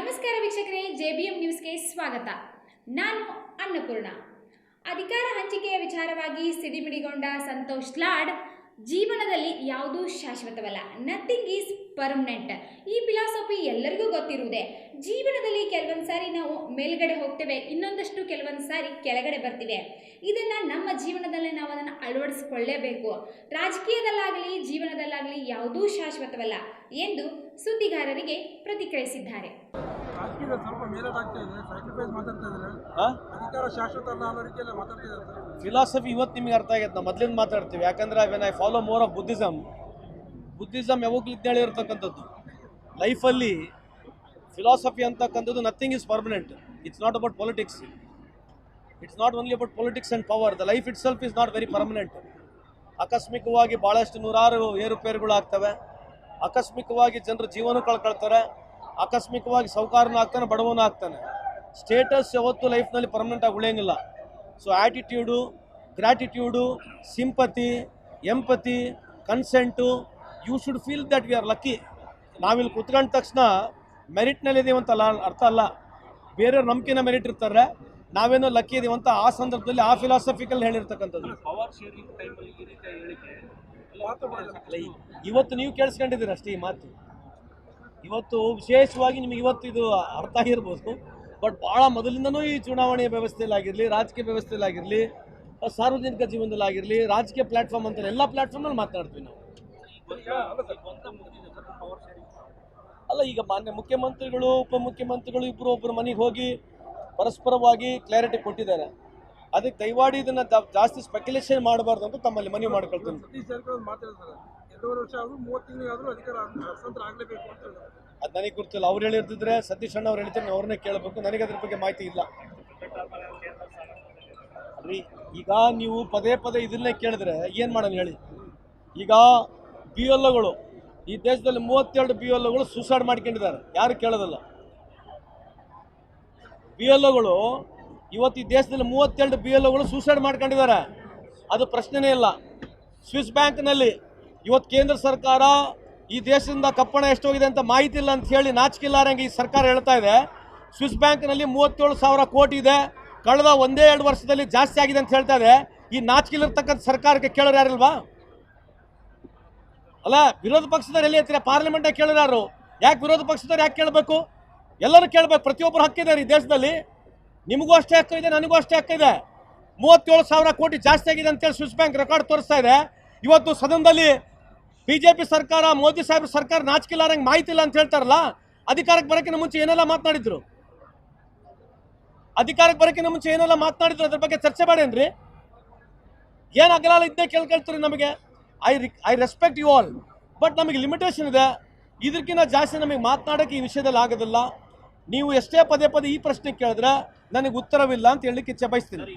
ನಮಸ್ಕಾರ ವೀಕ್ಷಕರೇ, ಜೆಬಿಎಂ ನ್ಯೂಸ್ಗೆ ಸ್ವಾಗತ. ನಾನು ಅನ್ನಪೂರ್ಣ. ಅಧಿಕಾರ ಹಂಚಿಕೆಯ ವಿಚಾರವಾಗಿ ಸಿಡಿಮಿಡಿಗೊಂಡ ಸಂತೋಷ್ ಲಾಡ್, ಜೀವನದಲ್ಲಿ ಯಾವುದೂ ಶಾಶ್ವತವಲ್ಲ. ನಥಿಂಗ್ ಈಸ್ ಪರ್ಮನೆಂಟ್ ಈ ಫಿಲಾಸಫಿ ಎಲ್ಲರಿಗೂ ಗೊತ್ತಿರುವುದೇ. ಜೀವನದಲ್ಲಿ ಕೆಲವೊಂದು ಸಾರಿ ನಾವು ಮೇಲ್ಗಡೆ ಹೋಗ್ತೇವೆ, ಇನ್ನೊಂದಷ್ಟು ಕೆಲವೊಂದು ಸಾರಿ ಕೆಳಗಡೆ ಬರ್ತಿವೆ. ಇದನ್ನು ನಮ್ಮ ಜೀವನದಲ್ಲೇ ನಾವು ಅದನ್ನು ಅಳವಡಿಸಿಕೊಳ್ಳೇಬೇಕು. ರಾಜಕೀಯದಲ್ಲಾಗಲಿ, ಜೀವನದಲ್ಲಾಗಲಿ ಯಾವುದೂ ಶಾಶ್ವತವಲ್ಲ ಎಂದು ಸುದ್ದಿಗಾರರಿಗೆ ಪ್ರತಿಕ್ರಿಯಿಸಿದ್ದಾರೆ. ಫಿಲಾಸಫಿ ಇವತ್ತು ನಿಮಗೆ ಅರ್ಥ ಆಗೈತೆ ನಾವು ಮೊದಲಿಂದ ಮಾತಾಡ್ತೀವಿ. ಯಾಕಂದ್ರೆ when I follow more of Buddhism Buddhism ಯಾವಾಗಲೂ ಇದ್ದೇಳಿ ಇರತಕ್ಕಂಥದ್ದು. ಲೈಫಲ್ಲಿ ಫಿಲಾಸಫಿ ಅಂತಕ್ಕಂಥದ್ದು nothing is permanent it's not about politics it's not only about politics and power the life itself is not very permanent ಆಕಸ್ಮಿಕವಾಗಿ ಭಾಳಷ್ಟು ನೂರಾರು ಏರುಪೇರುಗಳು ಆಗ್ತವೆ ಆಕಸ್ಮಿಕವಾಗಿ ಜನರು ಜೀವನ ಕಳ್ಕೊಳ್ತಾರೆ. ಆಕಸ್ಮಿಕವಾಗಿ ಸೌಕಾರನ ಆಗ್ತಾನೆ ಬಡವನ ಆಗ್ತಾನೆ. ಸ್ಟೇಟಸ್ ಯಾವತ್ತೂ ಲೈಫ್ನಲ್ಲಿ ಪರ್ಮನೆಂಟ್ ಆಗಿ ಉಳಿಯಂಗಿಲ್ಲ. So attitude gratitude sympathy empathy consent you should feel that we are lucky ನಾವಿಲ್ಲಿ ಕುತ್ಕೊಂಡ ತಕ್ಷಣ ಮೆರಿಟ್ನಲ್ಲಿ ಇದೀವಂತಲ್ಲ ಅರ್ಥ ಅಲ್ಲ. ಬೇರೆಯವ್ರ ನಂಬಿಕೆನ ಮೆರಿಟ್ ಇರ್ತಾರೆ ನಾವೇನೋ ಲಕ್ಕಿ ಇದೀವಂತ ಆ ಸಂದರ್ಭದಲ್ಲಿ ಆ ಫಿಲಾಸಫಿಕಲ್ ಹೇಳಿರ್ತಕ್ಕಂಥದ್ದು. ಇವತ್ತು ನೀವು ಕೇಳಿಸ್ಕೊಂಡಿದ್ದೀರ ಅಷ್ಟೇ ಈ ಮಾತು. ಇವತ್ತು ವಿಶೇಷವಾಗಿ ನಿಮಗೆ ಇವತ್ತು ಇದು ಅರ್ಥ ಆಗಿರ್ಬೋದು. ಬಟ್ ಭಾಳ ಮೊದಲಿಂದನೂ ಈ ಚುನಾವಣೆಯ ವ್ಯವಸ್ಥೆಯಲ್ಲಾಗಿರಲಿ, ರಾಜಕೀಯ ವ್ಯವಸ್ಥೆಯಲ್ಲಾಗಿರಲಿ, ಸಾರ್ವಜನಿಕ ಜೀವನದಲ್ಲಾಗಿರಲಿ, ರಾಜಕೀಯ ಪ್ಲಾಟ್ಫಾರ್ಮ್ ಅಂತ ಎಲ್ಲ ಪ್ಲಾಟ್ಫಾರ್ಮಲ್ಲಿ ಮಾತನಾಡ್ತೀವಿ ನಾವು. ಅಲ್ಲ, ಈಗ ಮಾನ್ಯ ಮುಖ್ಯಮಂತ್ರಿಗಳು, ಉಪಮುಖ್ಯಮಂತ್ರಿಗಳು ಇಬ್ಬರು ಒಬ್ಬರು ಮನೆಗೆ ಹೋಗಿ ಪರಸ್ಪರವಾಗಿ ಕ್ಲಾರಿಟಿ ಕೊಟ್ಟಿದ್ದಾರೆ. ಅದಕ್ಕೆ ದಯವಾಡಿ ಇದನ್ನು ಜಾಸ್ತಿ ಸ್ಪೆಕ್ಯುಲೇಷನ್ ಮಾಡಬಾರ್ದು ಅಂತ ತಮ್ಮಲ್ಲಿ ಮನವಿ ಮಾಡ್ಕೊಳ್ತೀನಿ. ಎರಡೂವರೆ ವರ್ಷ ಆದ್ರೂ, ಮೂವತ್ತು ಅಧಿಕಾರ ಹಸ್ತಾಂತರ ಆಗಲೇಬೇಕು ಅಂತ ಅದು ನನಗೆ ಗೊತ್ತಿಲ್ಲ ಅವ್ರು ಹೇಳಿರ್ತಿದ್ರೆ ಸತೀಶ್ ಅಣ್ಣ ಅವ್ರು ಹೇಳ್ತಾರೆ ಅವ್ರನ್ನೇ ಕೇಳಬೇಕು. ನನಗೆ ಅದ್ರ ಬಗ್ಗೆ ಮಾಹಿತಿ ಇಲ್ಲ. ಅಲ್ರಿ ಈಗ ನೀವು ಪದೇ ಪದೇ ಇದನ್ನೇ ಕೇಳಿದ್ರೆ ಏನು ಮಾಡೋಣ ಹೇಳಿ? ಈಗ ಬಿ ಎಲ್ ಒಗಳು ಈ ದೇಶದಲ್ಲಿ ಮೂವತ್ತೆರಡು ಬಿ ಎಲ್ ಒಗಳು ಸೂಸೈಡ್ ಮಾಡ್ಕೊಂಡಿದ್ದಾರೆ. ಯಾರು ಕೇಳೋದಲ್ಲ? ಬಿ ಎಲ್ ಒಗಳು ಇವತ್ತು ಈ ದೇಶದಲ್ಲಿ ಮೂವತ್ತೆರಡು ಬಿ ಎಲ್ ಒಗಳು ಸೂಸೈಡ್ ಮಾಡ್ಕೊಂಡಿದ್ದಾರೆ. ಅದು ಪ್ರಶ್ನೆನೇ ಇಲ್ಲ. ಸ್ವಿಸ್ ಬ್ಯಾಂಕ್ನಲ್ಲಿ ಇವತ್ತು ಕೇಂದ್ರ ಸರ್ಕಾರ ಈ ದೇಶದಿಂದ ಕಪ್ಪಣ ಎಷ್ಟೋಗಿದೆ ಅಂತ ಮಾಹಿತಿ ಇಲ್ಲ ಅಂತ ಹೇಳಿ ನಾಚಿಕಿಲ್ಲಾರಂಗೆ ಈ ಸರ್ಕಾರ ಹೇಳ್ತಾ ಇದೆ. ಸ್ವಿಸ್ ಬ್ಯಾಂಕ್ನಲ್ಲಿ ಮೂವತ್ತೇಳು ಸಾವಿರ ಕೋಟಿ ಇದೆ. ಕಳೆದ ಒಂದೇ ಎರಡು ವರ್ಷದಲ್ಲಿ ಜಾಸ್ತಿ ಆಗಿದೆ ಅಂತ ಹೇಳ್ತಾ ಇದೆ. ಈ ನಾಚಿಕಿಲಿರ್ತಕ್ಕಂಥ ಸರ್ಕಾರಕ್ಕೆ ಕೇಳೋರು ಯಾರಿಲ್ವಾ ಅಲ್ಲ, ವಿರೋಧ ಪಕ್ಷದವ್ರು ಎಲ್ಲಿ ಹೇಳ್ತೀರಾ ಪಾರ್ಲಿಮೆಂಟಾಗ ಕೇಳೋರು ಯಾರು? ಯಾಕೆ ವಿರೋಧ ಪಕ್ಷದವ್ರು ಯಾಕೆ ಕೇಳಬೇಕು? ಎಲ್ಲರೂ ಕೇಳಬೇಕು. ಪ್ರತಿಯೊಬ್ಬರು ಹಕ್ಕಿದೆ ಈ ದೇಶದಲ್ಲಿ. ನಿಮಗೂ ಅಷ್ಟೇ ಹಕ್ಕು ಇದೆ, ನನಗೂ ಅಷ್ಟೇ ಹಕ್ಕಿದೆ ಮೂವತ್ತೇಳು ಸಾವಿರ ಕೋಟಿ ಜಾಸ್ತಿ ಆಗಿದೆ ಅಂತೇಳಿ ಸ್ವಿಸ್ ಬ್ಯಾಂಕ್ ರೆಕಾರ್ಡ್ ತೋರಿಸ್ತಾ ಇದೆ. ಇವತ್ತು ಸದನದಲ್ಲಿ ಬಿ ಜೆ ಪಿ ಸರ್ಕಾರ, ಮೋದಿ ಸಾಹೇಬ್ರ ಸರ್ಕಾರ ನಾಚಿಕಿಲ್ಲಾರಂಗೆ ಮಾಹಿತಿ ಇಲ್ಲ ಅಂತ ಹೇಳ್ತಾರಲ್ಲ, ಅಧಿಕಾರಕ್ಕೆ ಬರೋಕ್ಕಿಂತ ಮುಂಚೆ ಏನೆಲ್ಲ ಮಾತನಾಡಿದ್ರು? ಅಧಿಕಾರಕ್ಕೆ ಬರೋಕ್ಕಿಂತ ಮುಂಚೆ ಏನೆಲ್ಲ ಮಾತನಾಡಿದ್ರು ಅದ್ರ ಬಗ್ಗೆ ಚರ್ಚೆ ಮಾಡೇನ್ರಿ ಏನು ಅಗಲಾಲ ಇದ್ದೇ ಕೇಳ್ಕೊಳ್ತೀರಿ ನಮಗೆ? I I respect you all but ನಮಗೆ ಲಿಮಿಟೇಷನ್ ಇದೆ. ಇದಕ್ಕಿಂತ ಜಾಸ್ತಿ ನಮಗೆ ಮಾತನಾಡೋಕ್ಕೆ ಈ ವಿಷಯದಲ್ಲಿ ಆಗೋದಿಲ್ಲ. ನೀವು ಎಷ್ಟೇ ಪದೇ ಪದೇ ಈ ಪ್ರಶ್ನೆ ಕೇಳಿದ್ರೆ ನನಗೆ ಉತ್ತರವಿಲ್ಲ ಅಂತ ಹೇಳಲಿಕ್ಕೆ ಇಚ್ಛೆ ಬಯಸ್ತೀನಿ.